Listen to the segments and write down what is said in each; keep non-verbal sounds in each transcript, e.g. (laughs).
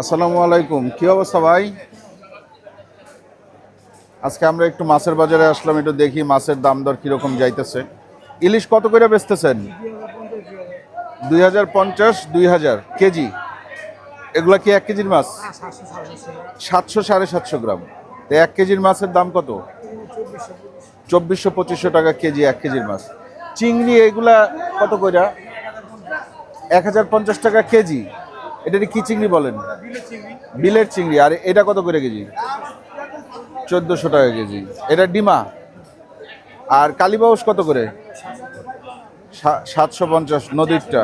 আসসালামু আলাইকুম। কি অবস্থা ভাই? আজকে আমরা একটু মাছের বাজারে আসলাম, একটু দেখি মাছের দাম দর কীরকম যাইতেছে। ইলিশ কত করে বেচতেছেন? দুই হাজার পঞ্চাশ, দুই হাজার কেজি। এগুলা কি এক কেজির মাছ? সাতশো সাড়ে সাতশো গ্রাম। তো এক কেজির মাছের দাম কত? চব্বিশশো পঁচিশশো টাকা কেজি এক কেজির মাছ। চিংড়ি এগুলা কত কইরা? এক হাজার পঞ্চাশ টাকা কেজি। এটা কি চিংড়ি বলেন? বিলের চিংড়ি। আর এটা কত করে কেজি? চোদ্দোশো টাকা কেজি। এটা ডিমা? আর কালীবাউস কত করে? সাতশো পঞ্চাশ নদীরটা।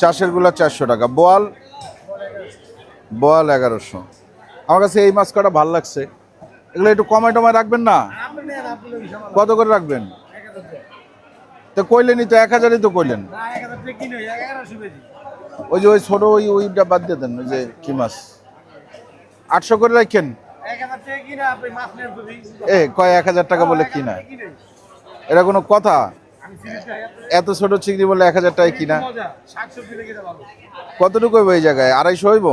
চাষেরগুলা চারশো টাকা। বোয়াল? বোয়াল এগারোশো। আমার কাছে এই মাছ কটা ভালো লাগছে। এগুলো একটু কমায় টমায় রাখবেন না? কত করে রাখবেন? তো কইলেনই তো, এক হাজারই তো কইলেন। ওই যে ওই ছোট ওই ওইটা বাদ দিয়ে দেন, ওই যে কি মাছ? আটশো করে রাখেন। এ, কয় এক হাজার টাকা বলে কিনা? এটা কোনো কথা? এত ছোট চিংড়ি বলে এক হাজার টাকা কিনা? কতটুকু হইব এই জায়গায়? আড়াইশো হইব?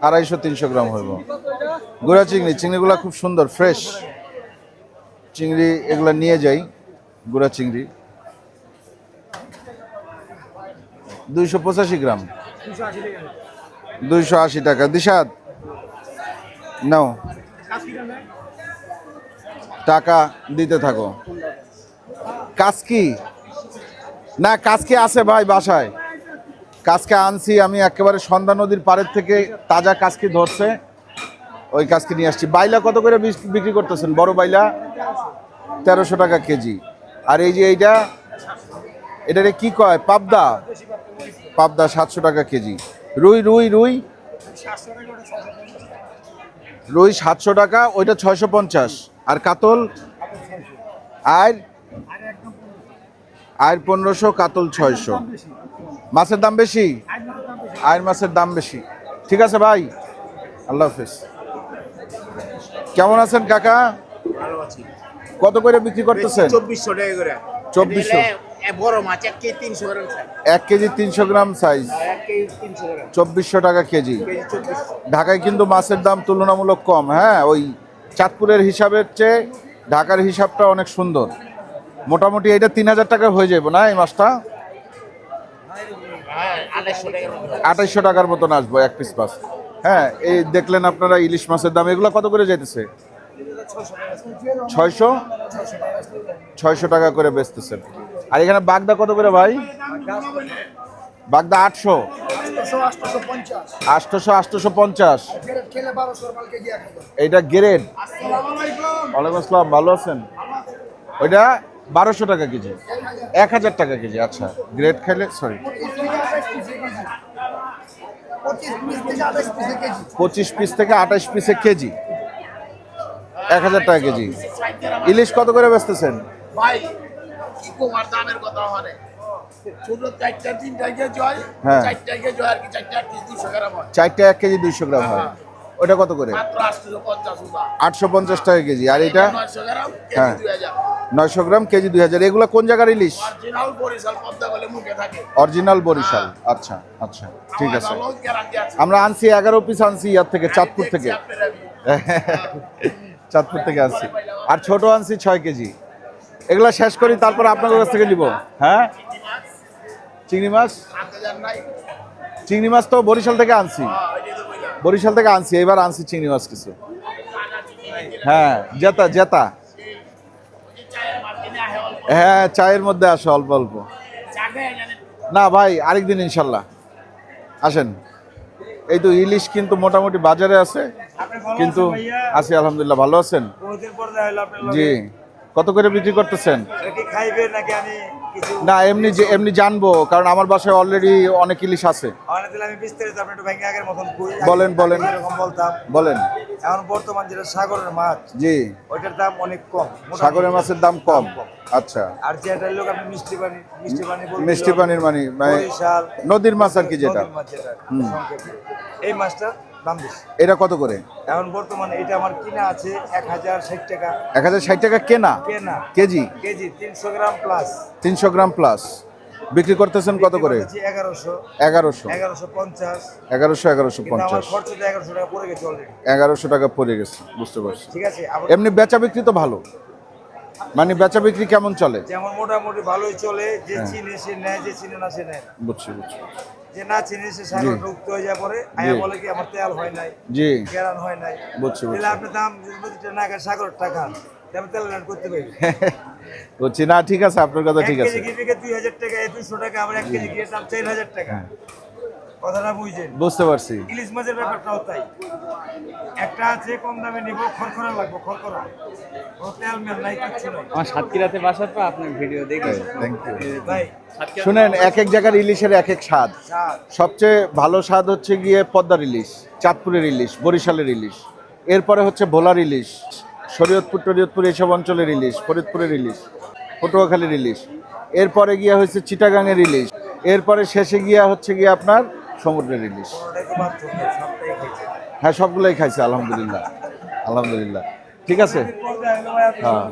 আড়াইশো, তিনশো গ্রাম হইব। গুড়া চিংড়ি, চিংড়িগুলো খুব সুন্দর, ফ্রেশ। চিংড়ি এগুলা নিয়ে যাই, গুড়া চিংড়ি। দুইশো পঁচাশি গ্রাম। দুইশো আশি টাকা। দিশাদ নাও। টাকা দিতে থাকো। কাজকি? না, কাজকি আছে ভাই বাসায়। কাজকে আনছি, আমি একেবারে সন্ধ্যা নদীর পাড়ের থেকে তাজা কাজকি ধরছে। ওই কাজকে নিয়ে আসছি। বাইলা কত করে বিক্রি করতেছেন? বড় বাইলা? তেরোশো টাকা কেজি। আর এই যে এইটা, এটারে কি কয়? পাবদা? পাবদা সাতশো টাকা কেজি। রুই রুই রুই। রুই সাতশো টাকা ওইটা ছয়শো পঞ্চাশ। আর কাতল? আর আর পনেরোশো কাতল ছয়শো। মাছের দাম বেশি? আয়ের মাছের দাম বেশি। ঠিক আছে ভাই? আল্লাহ হাফিজ। কেমন আছেন কাকা? কত করে বিক্রি করতেছেন? চব্বিশশো টাকা করে। 2400 নিলে এ বড় মাছ এক কেজি তিনশো গ্রাম এক কেজি তিনশো গ্রাম সাইজ গ্রাম। চব্বিশশো টাকা কেজি। ঢাকায় কিন্তু মাছের দাম তুলনামূলক কম হ্যাঁ ওই চাঁদপুরের হিসাবের চেয়ে ঢাকার হিসাবটা অনেক সুন্দর। মোটামুটি এটা তিন হাজার টাকা হয়ে যাবে না এই মাছটা? হ্যাঁ আঠাইশশো টাকার মতন আসব এক পিস মাছ। হ্যাঁ এই দেখলেন আপনারা ইলিশ মাছের দাম। এগুলো কত করে যেতেছে ছয়শো? ছয়শো টাকা করে বেচতেছেন। আর এখানে বাগদা কত করে ভাই? বাগদা আটশো। পঞ্চাশ। এইটা গ্রেড। ওয়ালাইকুম ভালো আছেন? ওইটা বারোশো টাকা কেজি। এক হাজার টাকা কেজি আচ্ছা। গ্রেড খাইলে সরি পঁচিশ পিস থেকে আঠাশ পিসে কেজি। এক হাজার টাকা কেজি। ইলিশ কত করে বেচতেছেন? কি কুমার দামের কথা হয় ছোট চারটা তিনটা কে জয় হ্যাঁ। চারটা কে জয় আর কি চারটা আট কেজি দুশো গ্রাম হয়। চারটে এক কেজি দুইশো গ্রাম হয়। ওটা কত করে? আটশো পঞ্চাশ টাকা কেজি। আর এটা? হ্যাঁ। নয়শো গ্রাম কেজি দুই হাজার। এগুলো কোন জায়গার ইলিশ? অরিজিনাল বরিশাল আচ্ছা আচ্ছা। ঠিক আছে। আমরা আনছি এগারো পিস আনছি ইয়ার থেকে চাঁদপুর থেকে। (laughs) চাঁদপুর থেকে আনছি। আর ছোট আনছি ছয় কেজি। এগুলা শেষ করি তারপর আপনাদের কাছ থেকে নিব। হ্যাঁ? চিংড়ি মাছ? চিংড়ি মাছ তো বরিশাল থেকে আনছি। বরিশাল থেকে আনছি এবার আনছি চিংড়ি মাছ কিছু। হ্যাঁ জেতা জেতা। হ্যাঁ চায়ের মধ্যে আসে অল্প অল্প। না ভাই আরেকদিন ইনশাল্লাহ। আসেন। এই তো ইলিশ কিন্তু মোটামুটি বাজারে আছে। কিন্তু আছি আলহামদুলিল্লাহ ভালো আছেন? জি। কত করে বিক্রি করতেছেন? কি খাইবে নাকি আমি না এমনি যে এমনি জানব কারণ আমার বাসায় অলরেডি অনেক ইলিশ আছে। বলেন, বলেন। এরকম বলতাম। বলেন। এখন বর্তমান যেটা সাগরের মাছ জি। ওইটার দাম অনেক কম সাগরের মাছের দাম কম। আচ্ছা। আর যেটার লোক আপনি মিষ্টি পানি মিষ্টি পানি মিষ্টি পানির মানে মানে নদীর মাছ আর কি যেটা। যেটা। এই মাছটার দাম বেশি। এটা কত করে? এখন বর্তমানে এটা আমার কিনা আছে এক হাজার ষাট টাকা। এক হাজার ষাট টাকা কেনা? কেনা। কেজি? কেজি তিনশো গ্রাম প্লাস তিনশো গ্রাম প্লাস বিক্রি করতেছেন কত করে? এগারোশো। এগারোশো। এগারোশো পঞ্চাশ। এগারোশো এগারোশো পঞ্চাশ। এগারোশো টাকা পড়ে গেছে অলরেডি এগারোশো টাকা পড়ে গেছে বুঝতে পারছি। ঠিক আছে এমনি বেচা বিক্রি তো ভালো। মানে বেচা বিক্রি কেমন চলে? যেমন মোটামুটি ভালোই চলে যে হ্যাঁ। চিনে সে নেয় যে চিনে না সে নেয় বুঝছি বুঝছি। যে না চিনে সে সাগর উক্ত হয়ে যায় পরে আয়া বলে কি আমার তেল হয় নাই জি। গেরান হয় নাই। বুঝছি বুঝছি। আপনি দাম যদি না খায় সাগর টাকা তেমন তেল রান করতে পারবে (laughs) বুঝছি। না ঠিক আছে আপনার কথা ঠিক আছে। দুই হাজার টাকা দুইশো টাকা আবার এক কেজি গিয়ে দাম চার হাজার টাকা। হ্যাঁ। কথাটা বুঝছেন বুঝতে পারছি। ইলিশ মাছের ব্যাপারটাও তাই। একটা আছে কম দামে নিব খরখরা লাগবে খরখরা তেল মেল নাই কিচ্ছু নাই। আমার সাতক্ষীরাতে বাসার পর আপনার ভিডিও দেখি। থ্যাংক ইউ ভাই। শুনেন এক এক জায়গার ইলিশের এক এক স্বাদ। সবচেয়ে ভালো স্বাদ হচ্ছে গিয়ে পদ্মার ইলিশ চাঁদপুরের ইলিশ বরিশালের ইলিশ। এরপরে হচ্ছে ভোলার ইলিশ শরীয়তপুর টরিয়তপুর এইসব অঞ্চলের ইলিশ ফরিদপুরের ইলিশ পটুয়াখালীর ইলিশ। এরপরে গিয়া হচ্ছে চিটাগাংয়ের ইলিশ। এরপরে শেষে গিয়া হচ্ছে গিয়ে আপনার সমুদ্রের ইলিশ। হ্যাঁ সবগুলোই খাইছে আলহামদুলিল্লাহ। আলহামদুলিল্লাহ। ঠিক আছে? হ্যাঁ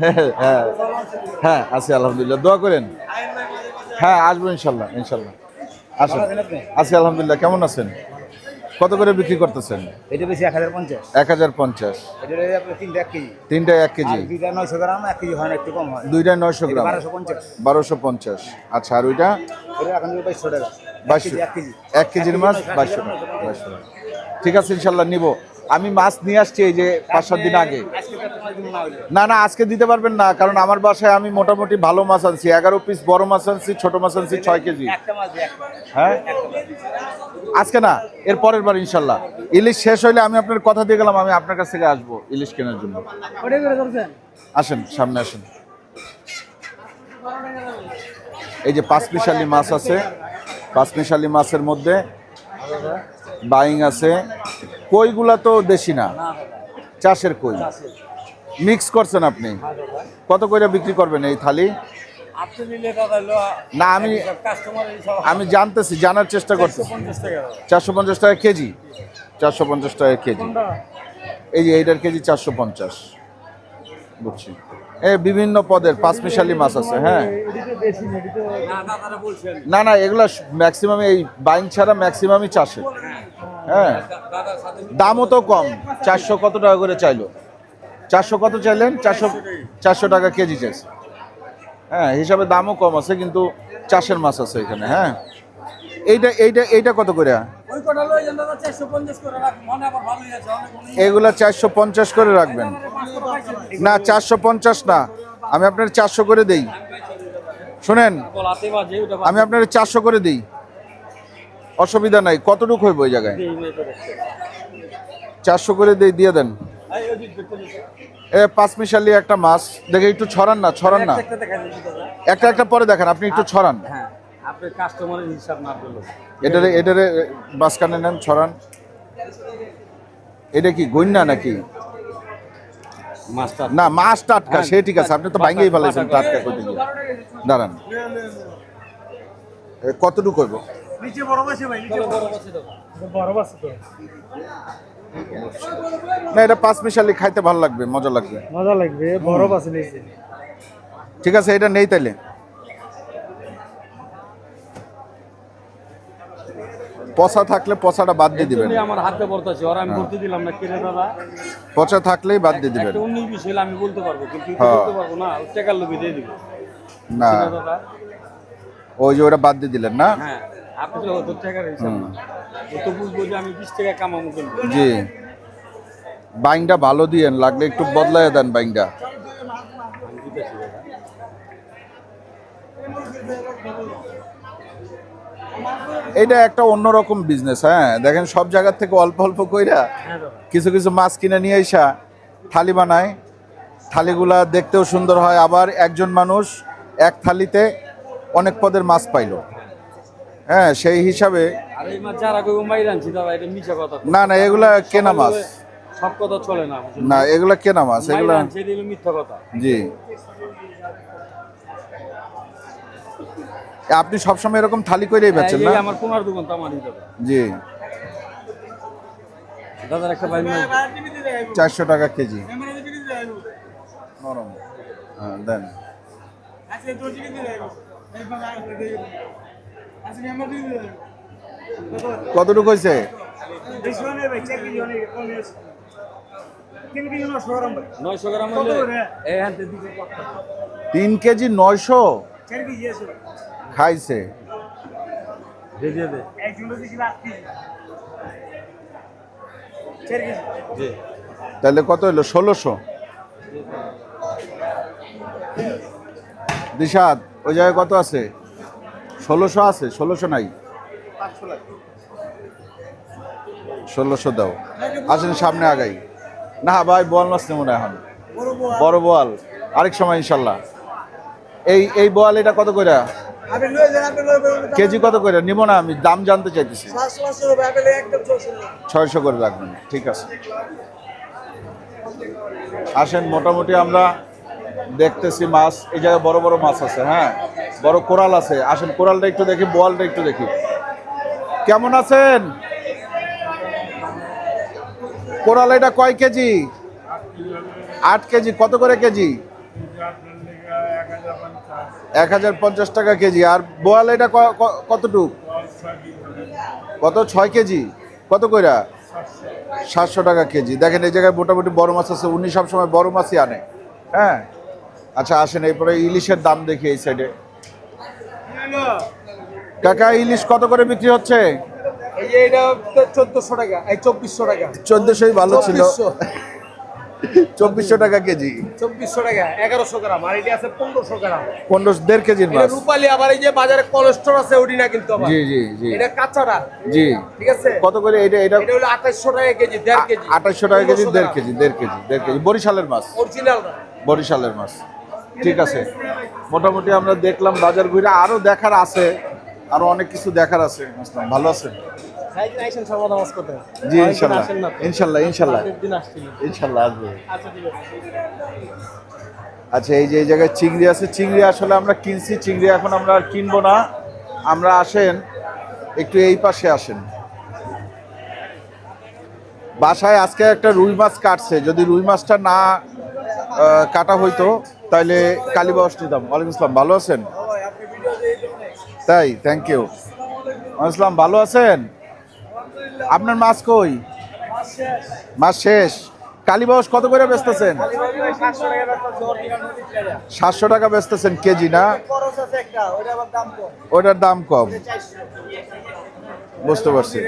হ্যাঁ হ্যাঁ হ্যাঁ আছি আলহামদুলিল্লাহ। দোয়া করেন। হ্যাঁ আসব ইনশাল্লাহ ইনশাল্লাহ। আসেন। আছি আলহামদুলিল্লাহ। কেমন আছেন? কত করে বিক্রি করতেছেন? এটা বেশি এক হাজার পঞ্চাশ। এক হাজার পঞ্চাশ। তিনটা এক কেজি। তিনটা এক কেজি। দুইটা নয়শো গ্রাম এক কেজি হয় না একটু কম হয়। দুইটা নয়শো গ্রাম। বারোশো পঞ্চাশ। বারোশো পঞ্চাশ। আচ্ছা আর ওইটা? এখন বাইশশো টাকা। বাইশশো। এক কেজি। এক কেজির মাছ বাইশশো টাকা। বাইশশো টাকা। ঠিক আছে ইনশাল্লাহ নিব। আমি মাছ নিয়ে আসছি এই যে পাঁচ সাত দিন আগে। না না আজকে দিতে পারবেন না কারণ আমার বাসায় আমি মোটামুটি ভালো মাছ আনছি। এগারো পিস বড় মাছ আনছি ছোট মাছ আনছি ছয় কেজি। হ্যাঁ? আজকে না এর পরের বার ইনশাল্লাহ। ইলিশ শেষ হইলে আমি আপনার কথা দিয়ে গেলাম আমি আপনার কাছ থেকে আসব ইলিশ কেনার জন্য। আসেন সামনে আসেন। এই যে পাঁচমিশালি মাছ আছে পাঁচমিশালি মাছের মধ্যে বাইং আছে কইগুলা তো দেশি না? চাষের কই? মিক্স করছেন আপনি? কত করে বিক্রি করবেন এই থালি? না আমি আমি জানতেছি জানার চেষ্টা করছি চারশো পঞ্চাশ টাকা। কেজি? চারশো পঞ্চাশ টাকা কেজি। এই যে এইটার কেজি চারশো পঞ্চাশ। বুঝছি। এ বিভিন্ন পদের পাঁচমিশালি মাছ আছে হ্যাঁ। না না না এগুলো ম্যাক্সিমাম এই বাইন ছাড়া ম্যাক্সিমামই চাষে হ্যাঁ। দামও তো কম। চারশো কত টাকা করে চাইলো? চারশো কত চাইলেন? চারশো চারশো টাকা কেজি চাইছে। হ্যাঁ হিসাবে দামও কম আছে কিন্তু চাষের মাছ আছে এখানে হ্যাঁ। এইটা এইটা এইটা কত করে? এগুলো চারশো পঞ্চাশ করে রাখবেন। না চারশো পঞ্চাশ না। আমি আপনার চারশো করে দেই। শোনেন আমি আপনার চারশো করে দিই। অসুবিধা নাই। কতটুকু হইব ওই জায়গায়? চারশো করে দিয়ে দিয়ে দেন। এ পাঁচ মিশালি একটা মাছ। দেখে একটু ছড়ান না ছড়ান না। একটা একটা পরে দেখেন, আপনি একটু ছড়ান। এটারে এটারে মাঝখানে নেন, ছড়ান। এটা কি গন্যা নাকি? না, মাছ টাটকা, সে ঠিক আছে, আপনি তো ভাঙ্গেই ফেলাইছেন, টাটকা করতে গিয়ে। দাঁড়ান। কতটুকু হইব? নিচে বড় ভাই নিচে বড় মাছ না এটা পাঁচ মিশালি খাইতে ভালো লাগবে মজা লাগবে। মজা লাগবে বরফ আছে নিচে ঠিক আছে এটা নেই তাইলে। পচা থাকলে পচাটা বাদ দিয়ে দিবেন। আমার হাতে পড়তেছে ওরা আমি বলতে দিলাম না কিনে দাদা? পচা থাকলেই বাদ দিয়ে দিবেন। একটা উনিশ বিশ হলে আমি বলতে পারব কিন্তু হ্যাঁ। বলতে পারব না টাকার লোভে দিয়ে দিব। না। ওই যে ওটা বাদ দিয়ে দিলেন না? হ্যাঁ। আপনি তো তোর টাকার হিসাব তো বুঝব যে আমি বিশ টাকা কামাবো জি। বাইংটা ভালো দিয়েন লাগলে একটু বদলায় দেন বাইংটা। এটা একটা অন্যরকম বিজনেস হ্যাঁ? দেখেন সব জায়গার থেকে অল্প অল্প কইরা হ্যাঁ কিছু কিছু মাছ কিনে নিয়ে এসা থালি বানায়। থালিগুলা দেখতেও সুন্দর হয়। আবার একজন মানুষ এক থালিতে অনেক পদের মাছ পাইলো। হ্যাঁ সেই হিসাবে না না এগুলা কেনা মাছ। সব কথা চলে না না এগুলা কেনা মাছ এগুলা মিথ্যা কথা। জি। আপনি সবসময় এরকম থালি করেই বেচেন না? আমার কোনার দোকান তো আমারই দাদা জি। দাদার একটা বাইক চারশো টাকা কেজি। নরম। হ্যাঁ দেন। কতটুকু হয়েছে? তিন কেজি নয়শো খাইছে। তাহলে কত হলো? ষোলোশো। দিশাদ ওই জায়গায় কত আছে? ষোলোশো আছে, ষোলোশো নাই। ষোলোশো দাও। আসেন সামনে আগাই। না, ভাই, বল মাছ নেব না এখন। বড় বোয়াল আরেক সময় ইনশাল্লাহ। এই এই বল এটা কত করে কেজি কত করে নিব না, আমি দাম জানতে চাইতেছি। ছয়শো করে রাখবেন ঠিক আছে। আসেন, মোটামুটি আমরা দেখতেছি মাছ, এই জায়গায় বড় বড় মাছ আছে হ্যাঁ? বড় কোরাল আছে। আসেন, কোরালটা একটু দেখি, বোয়ালটা একটু দেখি। কেমন আছেন? কোরাল এটা কয় কেজি? আট কেজি, কত করে কেজি? এক হাজার পঞ্চাশ টাকা কেজি। আর বোয়াল এটা কতটুক? কত? ছয় কেজি। কত কইরা? সাতশো টাকা কেজি। দেখেন, এই জায়গায় মোটামুটি বড় মাছ আছে, উনি সবসময় বড় মাছই আনে। হ্যাঁ? আচ্ছা আসেন এরপরে ইলিশের দাম দেখি এই সাইডে কাকা ইলিশ কত করে বিক্রি হচ্ছে? চোদ্দশো টাকা চব্বিশশো টাকা। চোদ্দশোই ভালো ছিল। চব্বিশশো। টাকা কেজি। চব্বিশশো টাকা এগারোশো গ্রাম আর এটা আছে পনেরোশো গ্রাম। পনেরো দেড় কেজির মাছ। রূপালি আবার এই যে বাজারে কোলেস্ট্রল আছে ওটি না কিন্তু জি জি জি। এটা কাঁচাটা। জি। ঠিক আছে? কত করে এটা এটা এটা হলো আঠাশশো টাকা কেজি দেড় কেজি। আঠাশশো টাকা কেজি দেড় কেজি দেড় কেজি দেড় কেজি। বরিশালের মাছ। অরিজিনাল বরিশালের মাছ। ঠিক আছে। মোটামুটি আমরা দেখলাম বাজার ঘুরে আরও দেখার আছে আরও অনেক কিছু দেখার আছে। ভালো আছেন? করতে জি ইনশাল্লাহ ইনশাল্লাহ ইনশাল্লাহ। ইনশাল্লাহ আসবে। আচ্ছা আছে। আচ্ছা এই যে এই জায়গায় চিংড়ি আছে চিংড়ি আসলে আমরা কিনছি চিংড়ি এখন আমরা আর কিনবো না। আমরা আসেন একটু এই পাশে আসেন। বাসায় আজকে একটা রুই মাছ কাটছে যদি রুই মাছটা না কাটা হইতো তাহলে কালীবাস নিতাম ওয়ালাইকুম আসসালাম, ভালো আছেন? তাই থ্যাংক ইউ আসসালাম, ভালো আছেন? আপনার মাছ কই? মাছ শেষ। কালীবাস কত করে বেচতেছেন? সাতশো টাকা বেচতেছেন কেজি, না? ওটার দাম কম। বুঝতে পারছি।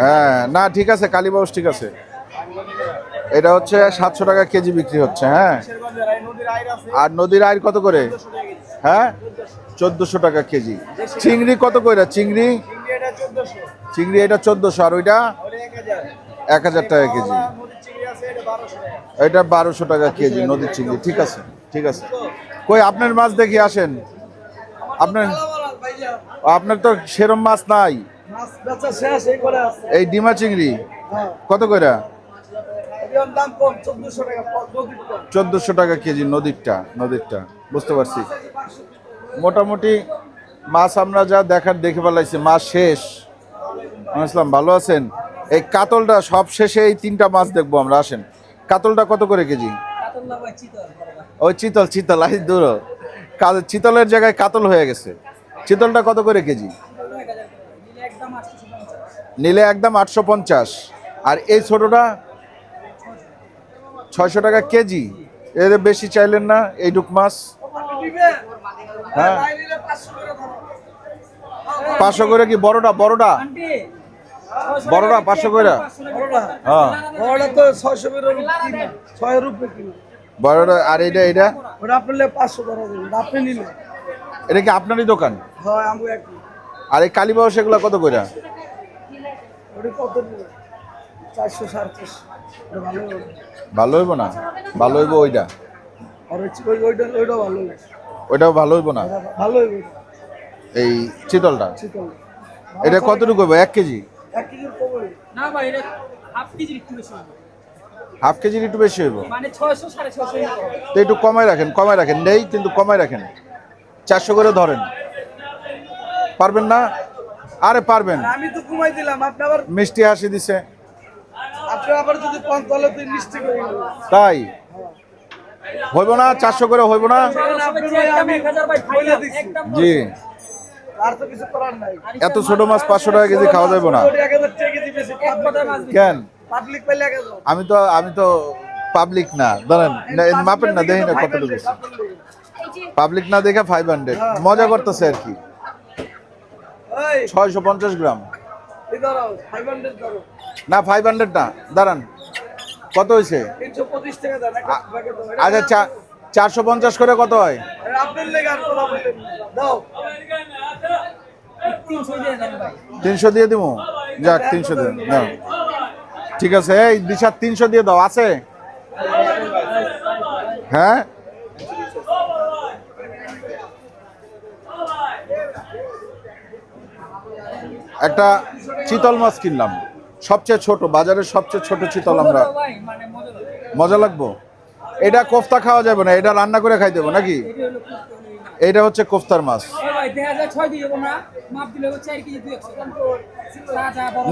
হ্যাঁ না, ঠিক আছে কালীবাউস ঠিক আছে। এটা হচ্ছে সাতশো টাকা কেজি বিক্রি হচ্ছে হ্যাঁ। আর নদীর আয়ের কত করে? হ্যাঁ? চোদ্দশো টাকা কেজি। চিংড়ি কত করে চিংড়ি? চিংড়ি এটা চোদ্দশো আর ওইটা? এক হাজার টাকা কেজি। এটা বারোশো টাকা কেজি নদীর চিংড়ি ঠিক আছে ঠিক আছে। কই আপনার মাছ দেখি আসেন। আপনার আপনার তো সেরম মাছ নাই। এই ডিমা চিংড়ি কত করে চোদ্দশো টাকা কেজি নদীরটা নদীরটা বুঝতে পারছি। মোটামুটি মাছ আমরা যা দেখার দেখে ফেলাইছি মাছ শেষ। আমি আসলাম ভালো আছেন? এই কাতলটা সব শেষে এই তিনটা মাছ দেখব আমরা আসেন। কাতলটা কত করে কেজি? ওই চিতল। চিতল আই দূর। চিতলের জায়গায় কাতল হয়ে গেছে। চিতলটা কত করে কেজি? নিলে একদম আটশো পঞ্চাশ। আর এই ছোটটা? ছয়শো টাকা কেজি। এর বেশি চাইলেন না, এইটুক মাছ। হ্যাঁ? পাঁচশো করে কি বড়টা? বড়টা? বড়টা, পাঁচশো করে? হ্যাঁ। বড়টা, আর আপনি নিলে এটা কি আপনারই দোকান? আর এই কালীবাস এগুলো কত করে কত চারশো সাড়ে ভালো হইব না? ভালো হইব ওইটা? ওইটাও ভালো হইব না? ভালো হবে এই চিতলটা? এটা কতটুকু হইব? এক কেজি? হাফ কেজির একটু বেশি হবে একটু বেশি হইব? মানে। তো একটু কমাই রাখেন কমাই রাখেন। নেই কিন্তু কমাই রাখেন। চারশো করে ধরেন। পারবেন না? আরে পারবেন। আমি তো কমাই দিলাম আপনি আবার মিষ্টি হাসি দিছে। তাই? হইব না? চারশো করে হইব না? জি। এত ছোট মাছ পাঁচশো টাকা কেজি খাওয়া যাবে না। কেন? আমি তো আমি তো পাবলিক না। ধরেন না, এই মাপেন না দেখি না কতটুকু। পাবলিক না দেখে ফাইভ হান্ড্রেড মজা করতেছে আর কি। ছয়শো পঞ্চাশ গ্রাম। না ফাইভ হান্ড্রেড না দাঁড়ান। কত হয়েছে? দেন আচ্ছা চারশো পঞ্চাশ করে কত হয়? তিনশো দিয়ে দেন দিব? যাক তিনশো দাও। ঠিক আছে এই দিশার তিনশো দিয়ে দাও আছে? হ্যাঁ? একটা চিতল মাছ কিনলাম। সবচেয়ে ছোট বাজারের সবচেয়ে ছোট চিতল আমরা। মানে মজা লাগবো? এটা কোফতা খাওয়া যাবে না এটা রান্না করে খাই দেবো নাকি? এটা হচ্ছে কোফতার মাছ।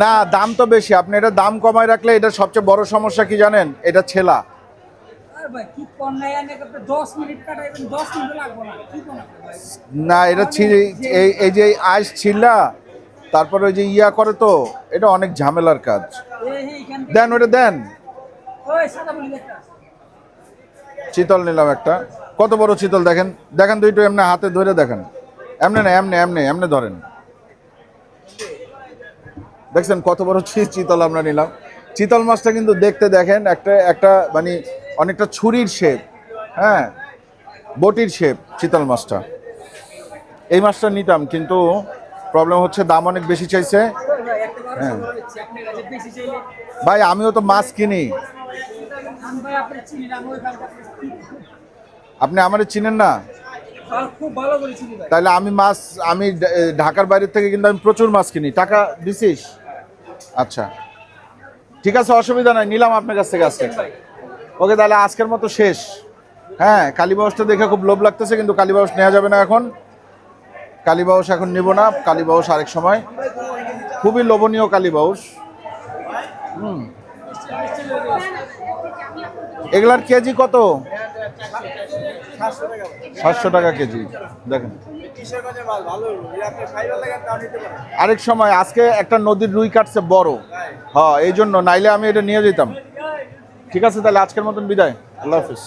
না দাম তো বেশি আপনি এটা দাম কমায় রাখলে এটা সবচেয়ে বড় সমস্যা কি জানেন? এটা ছেলা। না এটা এই যে আইস ছিলা তারপরে ওই যে ইয়া করে তো, এটা অনেক ঝামেলার কাজ। দেন ওটা দেন। চিতল নিলাম একটা। কত বড় চিতল দেখেন? দেখেন দুইটো এমনি হাতে ধরে দেখেন। এমনি না, এমনি এমনি এমনি ধরেন। দেখছেন কত বড় চিতল আমরা নিলাম। চিতল মাছটা কিন্তু দেখতে দেখেন, একটা একটা মানে অনেকটা ছুরির শেপ হ্যাঁ? বটির শেপ চিতল মাছটা। এই মাছটা নিতাম, কিন্তু প্রবলেম হচ্ছে, দাম অনেক বেশি চাইছে। হ্যাঁ। ভাই, আমিও তো মাছ কিনি। আপনি আমার চিনেন না? তাহলে আমি মাছ, আমি ঢাকার বাইরে থেকে কিন্তু আমি প্রচুর মাছ কিনি। টাকা দিছিস? আচ্ছা। ঠিক আছে, অসুবিধা নাই, নিলাম আপনার কাছ থেকে আজকে। ওকে, তাহলে আজকের মতো শেষ। হ্যাঁ কালীবাউসটা দেখে খুব লোভ লাগতেছে, কিন্তু কালীবাউস নেওয়া যাবে না এখন। কালীবাউস এখন নিব না, কালীবাউস আরেক সময়। খুবই লোভনীয় কালীবাউস। হুম। এগুলার কেজি কত? সাতশো টাকা কেজি। দেখেন। আরেক সময়, আজকে একটা নদীর রুই কাটছে বড়। হ্যাঁ এই জন্য, নাইলে আমি এটা নিয়ে যেতাম। ঠিক আছে, তাহলে আজকের মতন বিদায়। আল্লাহ হাফিজ।